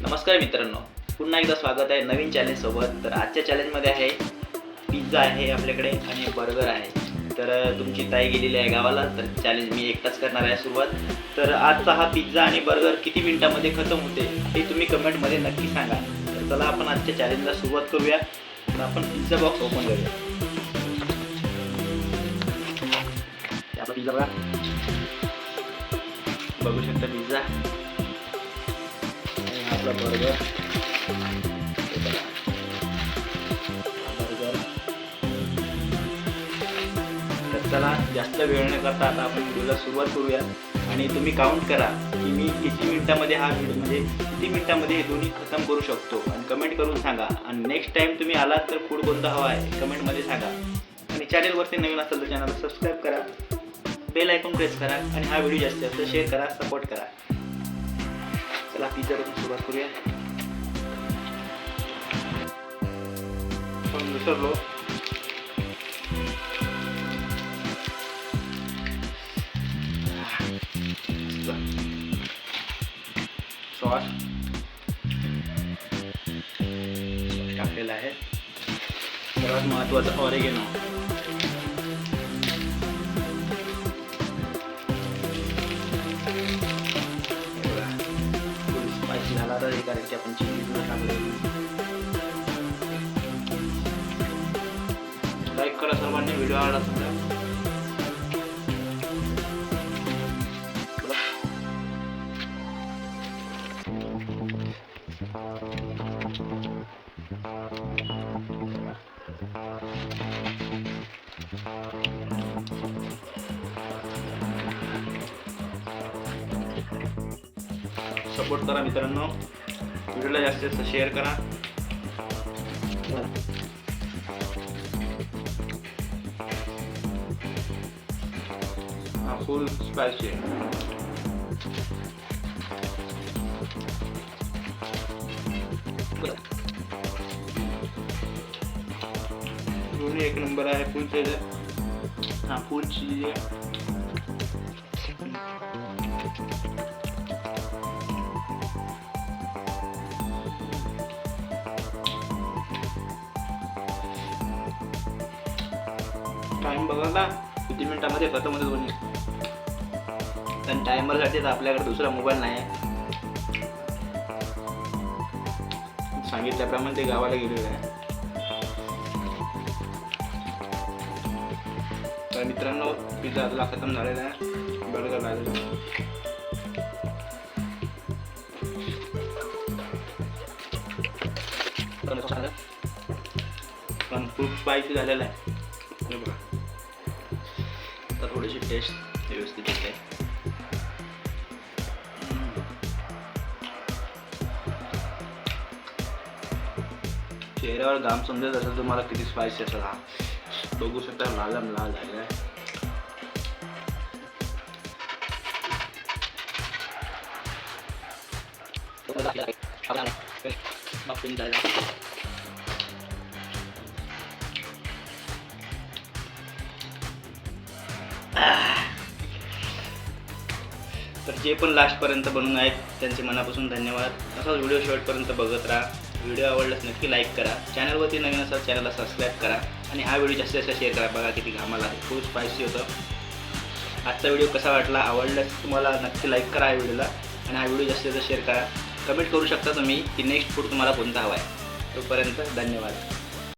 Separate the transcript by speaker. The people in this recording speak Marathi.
Speaker 1: नमस्कार मित्रांनो पुन्हा एकदा स्वागत आहे नवीन चॅलेंजसोबत तर आजच्या चॅलेंजमध्ये आहे पिझ्झा आहे आपल्याकडे आणि बर्गर आहे. तर तुमची ताई गेलेली आहे गावाला तर चॅलेंज मी एकटाच करणार आहे सुरुवात. तर आजचा हा पिझ्झा आणि बर्गर किती मिनिटामध्ये खतम होते हे तुम्ही कमेंटमध्ये नक्की सांगा. तर चला आपण आजच्या चॅलेंजला सुरुवात करूया. तर आपण पिझ्झा बॉक्स ओपन करूया. आपला पिझ्झा बघा. बघू शकता पिझ्झा आपला बर्गर तर चला जास्त वेळ न करता आता आपण व्हिडिओला सुरुवात करूया. आणि तुम्ही काउंट करा की मी किती मिनिटामध्ये हा व्हिडिओ म्हणजे किती मिनिटामध्ये हे दोन्ही खतम करू शकतो. आणि कमेंट करून सांगा. आणि नेक्स्ट टाइम तुम्ही आलात तर फूड कोणता हवा आहे कमेंटमध्ये सांगा. आणि चॅनलवरती नवीन असेल तर चॅनलला सबस्क्राईब करा. बेल आयकॉन प्रेस करा. आणि हा व्हिडिओ जास्तीत जास्त शेअर करा सपोर्ट करा. चला पिझ्झापासून सुरुवात करूया पण विसरलो सॉस टाकलेला आहे सर्वात महत्वाचं ऑरेगेनो लाईक करा सर्वांनी व्हिडिओ आवडला सुद्धा सपोर्ट करा मित्रांनो व्हिडिओला जास्तीत जास्त शेअर करा फुल स्पायसी. दोन्ही एक नंबर आहे फुल चीज आहे. हा फुल चीज आहे. टाइम बघा ना किती मिनिटामध्ये खतम होते दोन्ही. पण टायमरसाठी तर आपल्याकडे दुसरा मोबाईल नाही सांगितल्याप्रमाणे ते गावाला गेलेलं आहे. तर मित्रांनो पिझ्झा आपला खतम झालेला आहे. बर्गर लागेल पण खूप स्पायसी झालेला आहे. तर बघा. थोडीशी टेस्ट व्यवस्थित येते. चेहऱ्यावर घाम समजत असेल तुम्हाला किती स्पायसी असेल हा. बघू शकता लालम लाल झालेला आहे. तर जे पण लास्टपर्यंत बनून आहेत त्यांचे मनापासून धन्यवाद. असाच व्हिडिओ शेवटपर्यंत बघत राहा. व्हिडिओ आवडल्यास नक्की लाईक करा. चॅनलवरती नवीन असाल चॅनलला सबस्क्राईब करा. आणि हा व्हिडिओ जास्तीत जास्त शेअर करा. बघा किती घामाला खूप स्पायसी होतं. आजचा व्हिडिओ कसा वाटला? आवडल्यास तुम्हाला नक्की लाईक करा या व्हिडिओला आणि हा व्हिडिओ जास्तीत जास्त शेअर करा. कमेंट करू शकता तुम्ही की नेक्स्ट फूड तुम्हाला कोणता हवा आहे. तोपर्यंत धन्यवाद.